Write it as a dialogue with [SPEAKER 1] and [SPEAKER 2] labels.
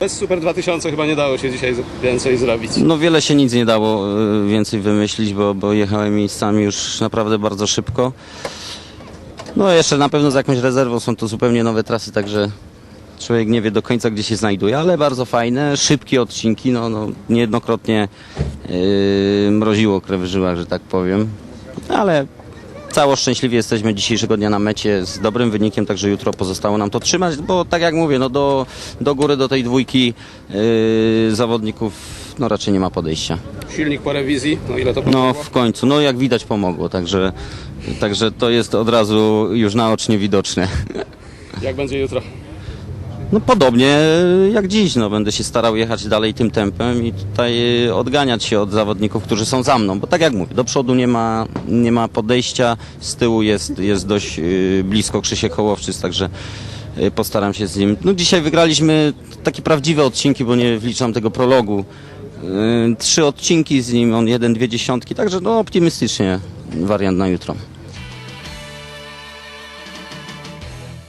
[SPEAKER 1] Bez Super 2000 chyba nie dało się dzisiaj więcej zrobić.
[SPEAKER 2] No wiele się nic nie dało y, więcej wymyślić, bo, bo jechałem miejscami już naprawdę bardzo szybko. No jeszcze na pewno z jakąś rezerwą są to zupełnie nowe trasy, także człowiek nie wie do końca gdzie się znajduje, ale bardzo fajne, szybkie odcinki, no, no niejednokrotnie yy, mroziło krew w żyłach, że tak powiem. Ale cało szczęśliwie jesteśmy dzisiejszego dnia na mecie z dobrym wynikiem, także jutro pozostało nam to trzymać, bo tak jak mówię, no do, do góry, do tej dwójki yy, zawodników no raczej nie ma podejścia.
[SPEAKER 1] Silnik po rewizji, no ile to
[SPEAKER 2] No
[SPEAKER 1] pomogło?
[SPEAKER 2] w końcu, no jak widać pomogło, także, także to jest od razu już naocznie widoczne.
[SPEAKER 1] Jak będzie jutro?
[SPEAKER 2] No podobnie jak dziś, no będę się starał jechać dalej tym tempem i tutaj y, odganiać się od zawodników, którzy są za mną, bo tak jak mówię, do przodu nie ma, nie ma podejścia, z tyłu jest, jest dość y, blisko Krzysiek Hołowczyc, także postaram się z nim. No dzisiaj wygraliśmy takie prawdziwe odcinki, bo nie wliczam tego prologu. Trzy odcinki z nim, on jeden, dwie dziesiątki, także no optymistycznie wariant na jutro.